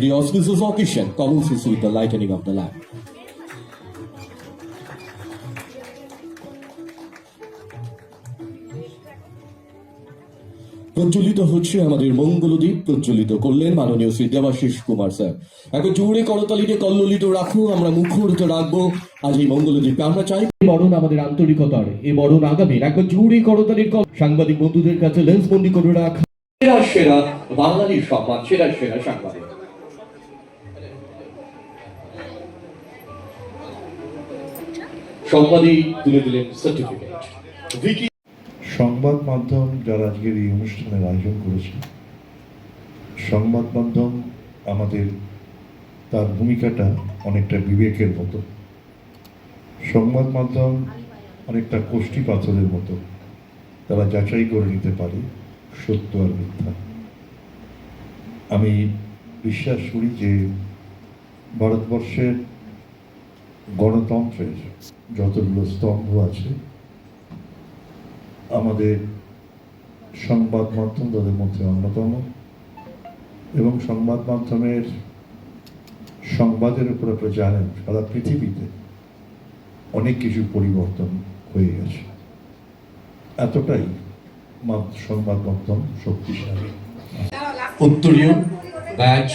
Every auspicious occasion commences with the lightening of the lamp. প্রজ্বলিত হচ্ছে আমাদের মঙ্গলদ্বীপ, প্রজ্বলিত করলেন মাননীয় শ্রী দেবাশিস কুমার স্যার। এখন জোরে করতালিতে কল্লিত রাখো, আমরা মুখরিত রাখব। আজ এই মঙ্গলদ্বীপে আমরা চাই। বরণ আমাদের আন্তরিকতার, এই বরণ আগামীর। একবার জোরে করতালির সাংবাদিক বন্ধুদের কাছে লেন্স বন্দি করে রাখা। সেরা সেরা, বাঙালির সম্মান। সেরা সেরা সাংবাদিক। সংবাদই তুলে দিলেন সার্টিফিকেট ভিকি সংবাদ মাধ্যম যারা আজকের এই অনুষ্ঠানের আয়োজন করেছে, সংবাদ মাধ্যম আমাদের তার ভূমিকাটা অনেকটা বিবেকের মতো। সংবাদ মাধ্যম অনেকটা কোষ্ঠী পাথরের মতো। তারা যাচাই করে নিতে পারে সত্য আর মিথ্যা। আমি বিশ্বাস করি যে ভারতবর্ষের গণতন্ত্রের যতগুলো স্তম্ভ আছে, আমাদের সংবাদ মাধ্যম তাদের মধ্যে অন্যতম এবং সংবাদ মাধ্যমের সংবাদের উপর আপনারা জানেন সারা পৃথিবীতে অনেক কিছু পরিবর্তন হয়ে গেছে। এতটাই সংবাদ মাধ্যম শক্তিশালী। উত্তরীয় ব্যাচ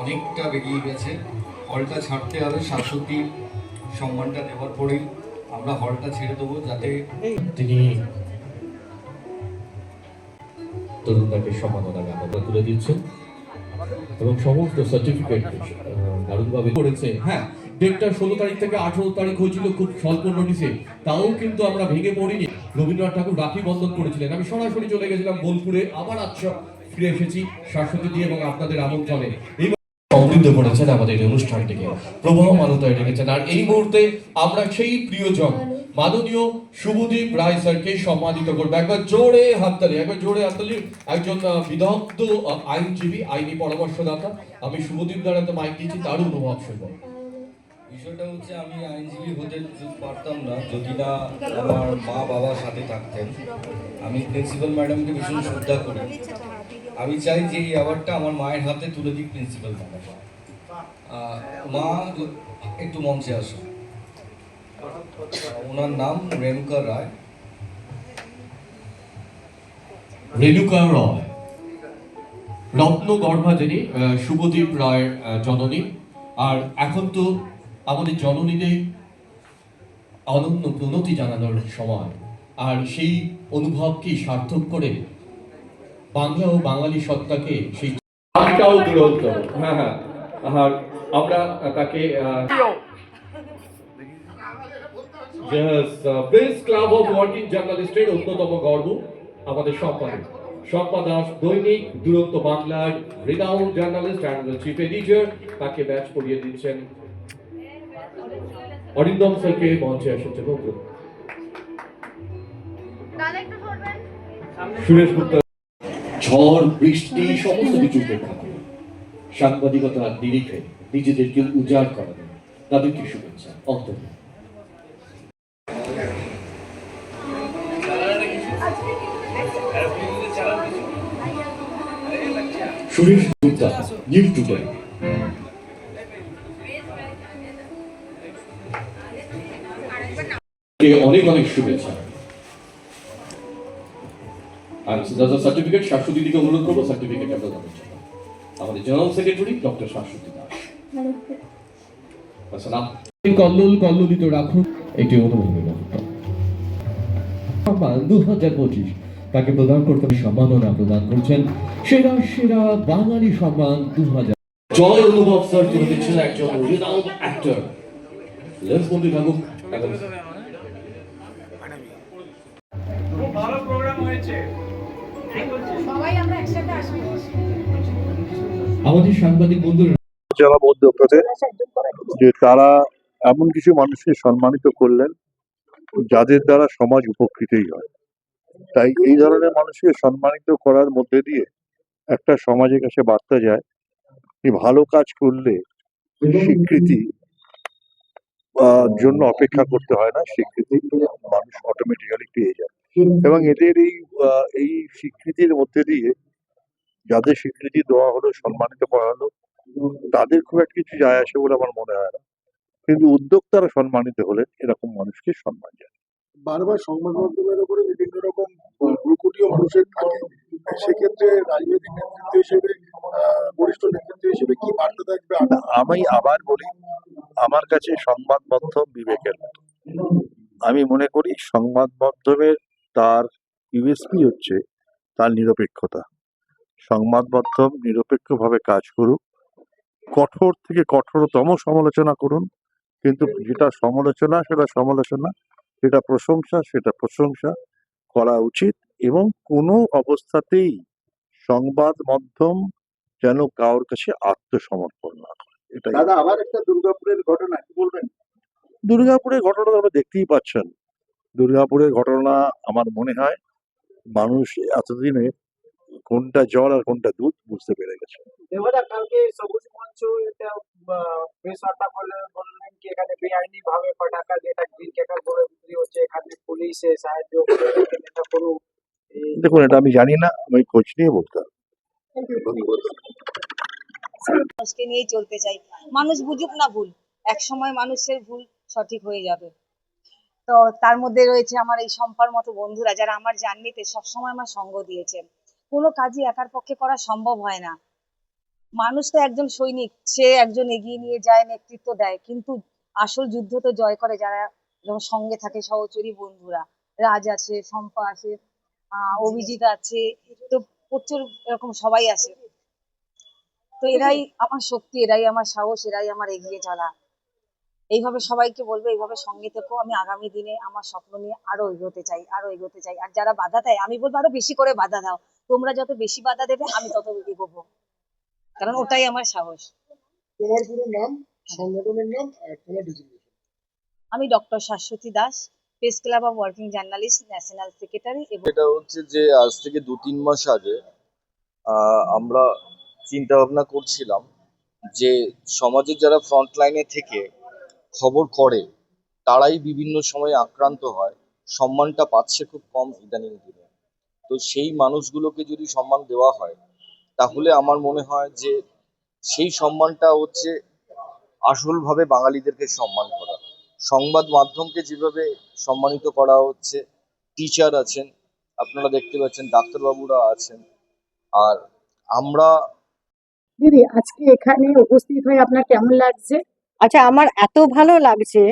অনেকটা বেরিয়ে গেছে। হলটা ছাড়তে হবে শাশ্বতীর সম্মানটা দেওয়ার পরেই আমরা হলটা ছেড়ে দেবো যাতে তিনি তরুণদাকে সম্মাননা জ্ঞাপন তুলে দিচ্ছেন। এবং সমস্ত সার্টিফিকেট দারুণভাবে করেছে। হ্যাঁ ডেটটা ষোলো তারিখ থেকে আঠেরো তারিখ হয়েছিল খুব স্বল্প নোটিসে তাও কিন্তু আমরা ভেঙে পড়িনি। রবীন্দ্রনাথ ঠাকুর রাখি বন্ধন করেছিলেন। আমি সরাসরি চলে গেছিলাম বোলপুরে, আবার আচ্ছা ফিরে এসেছি শাশ্বতী দিয়ে এবং আপনাদের আমন্ত্রণে। এই সমৃদ্ধ করেছেন আমাদের অনুষ্ঠানটিকে। প্রবাহমানতায় রেখেছেন আর এই মুহূর্তে আমরা সেই প্রিয়জন, মাননীয় শুভদীপ রায় স্যারকে সম্মানিত করব। একবার জোরে হাততালি একবার জোরে হাততালি একজন বিদগ্ধ আইনজীবী, আইনি পরামর্শদাতা। আমি শুভদীপ দ্বারা তো মাইক দিচ্ছি তারও অনুভব শুনব। বিষয়টা হচ্ছে আমি আইনজীবী হতে পারতাম না, যদি না আমার মা বাবা সাথে থাকতেন। আমি প্রিন্সিপাল ম্যাডামকে ভীষণ শ্রদ্ধা করি। আমি চাই যে এই অ্যাওয়ার্ডটা আমার মায়ের হাতে তুলে দিক প্রিন্সিপাল ম্যাডাম মা, একটু মঞ্চে আসুন। ওনার নাম রেণুকা রায়। রেণুকা রয়। রত্ন গর্ভা যিনি শুভদীপ রায়ের জননী। আর এখন তো আমাদের জননীদের অনন্য প্রণতি জানানোর সময়। আর সেই অনুভবকে সার্থক করে বাংলা ও বাঙালি সত্তাকে সেই দুরন্ত। হ্যাঁ হ্যাঁ। আমরা তাকে জার্নালিস্টের অন্যতম গর্ব আমাদের সম্পাদক। সম্পা দাস, দৈনিক দুরন্ত বাংলার renowned journalist and chief editor তাকে ব্যাচ পড়িয়ে দিচ্ছেন অরিন্দম স্যারকে মঞ্চে দাদা একটু ধরবেন? সুরেশ গুপ্তা। ঝড় বৃষ্টি সমস্ত কিছু উপেক্ষা করে। সাংবাদিকতার নিরিখে নিজেদেরকে উজাড় করানো তাদেরকে শুভেচ্ছা। অন্তর সুরেশ গুপ্তা নিউ টুডে অনেক অনেক শুভেচ্ছা। আর দাদা সার্টিফিকেট শাশ্বতী দিকে অনুরোধ করব সার্টিফিকেট প্রদানের জন্য আমাদের general secretary doctor Shashwati Das Kallol কল্লোলিত রাখুন। এটি অনুভূমি সম্মান দু হাজার পঁচিশ। তাকে প্রদান করতে সম্মাননা প্রদান করছেন সেরা সেরা বাঙালি সম্মান দু হাজার জয় অনুভব স্যার তুলে দিচ্ছেন একজন রিনাউন্ড অ্যাক্টর লেন্স বন্দি থাকুক আমাদের সাংবাদিক বন্ধুরা যারা মধ্যপ্রদেশ যে তারা এমন কিছু মানুষকে সম্মানিত করলেন যাদের দ্বারা সমাজ উপকৃতই হয়। তাই এই ধরনের মানুষকে সম্মানিত করার মধ্যে দিয়ে একটা সমাজের কাছে বার্তা যায় যে ভালো কাজ করলে স্বীকৃতি জন্য অপেক্ষা করতে হয় না স্বীকৃতি মানুষ অটোমেটিক্যালি পেয়ে যায়। এবং এদের এই এই স্বীকৃতির মধ্যে দিয়ে যাদের স্বীকৃতি দেওয়া হলো সম্মানিত করা হলো তাদের খুব একটা কিছু যায় আসে বলে আমার মনে হয় না। কিন্তু উদ্যোক্তারা সম্মানিত হলে এরকম মানুষকে সম্মান যায় বারবার সংবাদ মাধ্যমের উপরে বিভিন্ন রকম ভ্রুকুটিও মানুষের থাকে। সেক্ষেত্রে রাজনৈতিক নেতৃত্ব হিসেবে বরিষ্ঠ নেতৃত্ব হিসেবে কি বার্তা থাকবে? আমি আবার বলি আমার কাছে সংবাদ মাধ্যম বিবেকের মতো। আমি মনে করি সংবাদ মাধ্যমের তার ইউএসপি হচ্ছে তার নিরপেক্ষতা। সংবাদ মাধ্যম নিরপেক্ষভাবে কাজ করুক, কঠোর থেকে কঠোরতম সমালোচনা করুন, কিন্তু যেটা সমালোচনা সেটা সমালোচনা, যেটা প্রশংসা সেটা প্রশংসা করা উচিত এবং কোনো অবস্থাতেই সংবাদ মাধ্যম যেন কারোর কাছে আত্মসমর্পণ না করে। এটাই। দাদা আবার একটা দুর্গাপুরের ঘটনা কি বলবেন? দুর্গাপুরের ঘটনা আপনারা দেখতেই পাচ্ছেন। দুর্গাপুরের ঘটনা আমার মনে হয় মানুষ এতদিনে কোনটা জল আর কোনটা দুধ বুঝতে পেরে গেছে। দেবদা কালকে সবুজ মঞ্চ এটা প্রেস বার্তা করলে বললেন কি এখানে বেআইনি ভাবে পটাকা যেটা গ্রিন ক্যাকার বলে বিক্রি হচ্ছে এখানে পুলিশে সাহায্য দেখুন এটা আমি জানি না আমি খোঁজ নিয়ে বলতে হবে। মানুষকে নিয়েই চলতে চাই। মানুষ বুঝুক না ভুল এক সময় মানুষের ভুল সঠিক হয়ে যাবে। তো তার মধ্যে রয়েছে আমার এই সম্পার মতো বন্ধুরা যারা আমার জার্নিতে সবসময় আমার সঙ্গ দিয়েছে। কোনো কাজই একার পক্ষে করা সম্ভব হয় না। মানুষ তো একজন সৈনিক সে একজন এগিয়ে নিয়ে যায় নেতৃত্ব দেয় কিন্তু আসল যুদ্ধ তো জয় করে যারা যেমন সঙ্গে থাকে সহচরী বন্ধুরা। রাজ আছে শম্পা আছে আহ অভিজিৎ আছে তো প্রচুর এরকম সবাই আছে। তো এরাই আমার শক্তি এরাই আমার সাহস এরাই আমার এগিয়ে চলা। এইভাবে সবাইকে বলব এইভাবে সঙ্গে থেকো। আমি আগামী দিনে আমার স্বপ্ন নিয়ে আরও এগোতে চাই আরও এগোতে চাই। আর যারা বাধা দেয় আমি বলব আরও বেশি করে বাধা দাও। তোমরা যত বেশি বাধা দেবে আমি তত এগোবো। কারণ ওটাই আমার সাহস। তোমার পুরো নাম সংগঠনের নাম তোমার ডিজিগনেশন আমি doctor Shashwati Das press club of working journalist national secretary এবং এটা হচ্ছে যে আজ থেকে দু তিন মাস আগে আহ, আমরা চিন্তা ভাবনা করছিলাম যে সমাজের যারা ফ্রন্ট লাইনে থেকে খবর করে, তারাই বিভিন্ন সময়ে আক্রান্ত হয়, সম্মানটা পাচ্ছে খুব কম ইদানিং দিনে। তো সেই মানুষগুলোকে যদি সম্মান দেওয়া হয়, তাহলে আমার মনে হয় যে সেই সম্মানটা হচ্ছে আসলভাবে বাঙালিদেরকে সম্মান করা। সংবাদ মাধ্যমকে যেভাবে সম্মানিত করা হচ্ছে টিচার আছেন, আপনারা দেখতে পাচ্ছেন, ডাক্তারবাবুরা আছেন, আর আমরা দিদি আজকে এখানে উপস্থিত হয়ে আপনার কেমন লাগছে? আচ্ছা আমার এত ভালো লাগছে।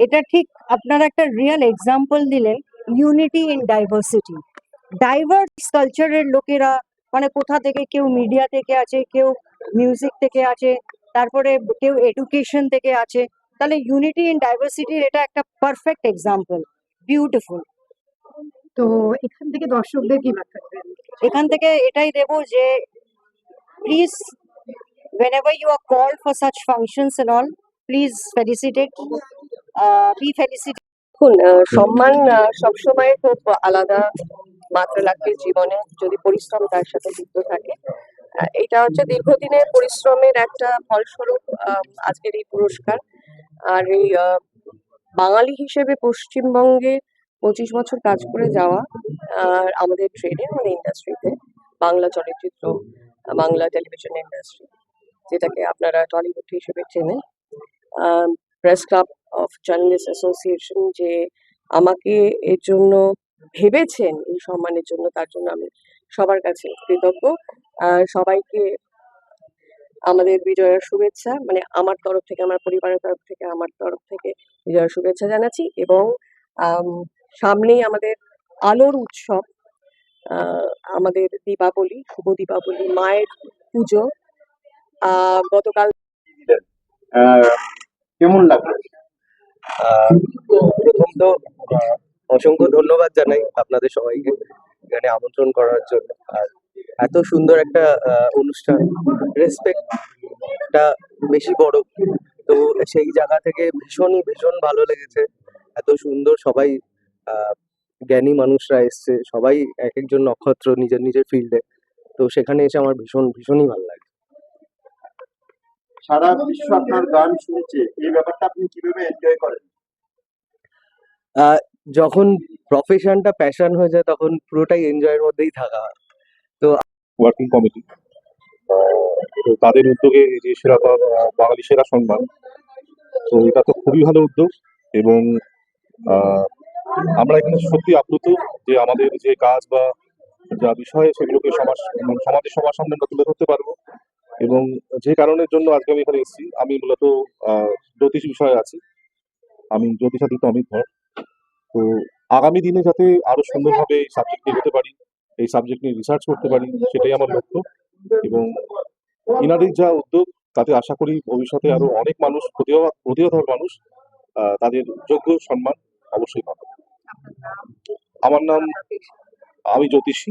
এটা ঠিক আপনারা একটা রিয়েল এক্সাম্পল দিলেন ইউনিটি ইন ডাইভার্সিটি ডাইভার্স কালচারের লোকেরা মানে কোথা থেকে কেউ মিডিয়া থেকে আছে কেউ মিউজিক থেকে আছে তারপরে কেউ এডুকেশন থেকে আছে। তাহলে ইউনিটি ইন ডাইভার্সিটির এটা একটা পারফেক্ট এক্সাম্পল বিউটিফুল তো এখান থেকে দর্শকদের কি বার্তা এখান থেকে এটাই দেব যে please whenever you are called for such functions and all please felicitate uh, be felicitate. দেখুন সম্মান সবসময় খুব আলাদা মাত্রা রাখে জীবনে যদি পরিশ্রম তার সাথে যুক্ত থাকে। এটা হচ্ছে দীর্ঘদিনের পরিশ্রমের একটা ফলস্বরূপ আজকের এই পুরস্কার। আর এই বাঙালি হিসেবে পশ্চিমবঙ্গে পঁচিশ বছর কাজ করে যাওয়া আর আমাদের ট্রেডে আমাদের ইন্ডাস্ট্রিতে বাংলা চলচ্চিত্র বাংলা টেলিভিশন ইন্ডাস্ট্রি যেটাকে আপনারা টলিউড হিসেবে চেনেন। Press club of journalist association যে আমাকে এর জন্য ভেবেছেন, এই সম্মানের জন্য তার জন্য আমি সবার কাছে কৃতজ্ঞ। সবাইকে আমাদের বিজয়ের শুভেচ্ছা মানে আমার তরফ থেকে, আমার পরিবারের তরফ থেকে, আমার তরফ থেকে বিজয়ের শুভেচ্ছা জানাচ্ছি এবং সামনেই আমাদের আলোর উৎসব আমাদের দীপাবলি, শুভ দীপাবলি, মায়ের পুজো গতকাল কেমন লাগল? আহ, প্রথম তো আহ, অসংখ্য ধন্যবাদ জানাই আপনাদের সবাইকে এখানে আমন্ত্রণ করার জন্য। আর এত সুন্দর একটা আহ, অনুষ্ঠান রেসপেক্টটা বেশি বড়। তো সেই জায়গা থেকে ভীষণই ভীষণ ভালো লেগেছে। এত সুন্দর সবাই আহ, জ্ঞানী মানুষরা এসছে। সবাই এক একজন নক্ষত্র নিজের নিজের ফিল্ডে তো সেখানে এসে আমার ভীষণ ভীষণই ভালো লাগে। সারা বিশ্ব আপনার গান শুনছে এই ব্যাপারটা আপনি কীভাবে এনজয় করেন? আহ, যখন প্রফেশনটা প্যাশন হয়ে যায় তখন পুরোটাই এনজয়ের মধ্যেই থাকা হয়। ওয়ার্কিং কমিটি তাদের উদ্যোগে যে সেরা বা- বাঙালি সেরা সম্মান তো এটা তো খুবই ভালো উদ্যোগ এবং আহ, আমরা এখানে সত্যি আপ্লুত যে আমাদের যে কাজ বা যা বিষয় সেগুলোকে সমাজ মানে সমাজের সবার সামনে আমরা তুলে ধরতে পারব। এবং যে কারণের জন্য আজকে আমি এখানে এসেছি, আমি মূলত জ্যোতিষ বিষয়ে আছি। আমি জ্যোতিষাদিত্য অমিত ধর। তো আগামী দিনে যাতে আরও সুন্দরভাবে এই সাবজেক্ট নিয়ে হতে পারি, এই সাবজেক্ট নিয়ে রিসার্চ করতে পারি, সেটাই আমার লক্ষ্য। এবং ইনাদের যা উদ্যোগ, তাতে আশা করি ভবিষ্যতে আরও অনেক মানুষ, প্রতিভা, প্রতিভাধর মানুষ তাদের যোগ্য সম্মান অবশ্যই পাবে। আমার নাম, আমি জ্যোতিষী।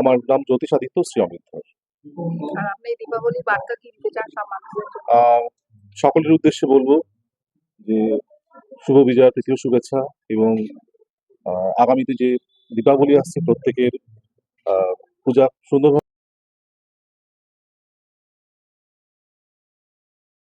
আমার নাম জ্যোতিষাদিত্য শ্রী অমিত ধর। সকলের উদ্দেশ্যে বলব যে শুভ বিজয়া তৃতীয় শুভেচ্ছা এবং আগামীতে যে দীপাবলি আসছে প্রত্যেকের পূজা সুন্দরভাবে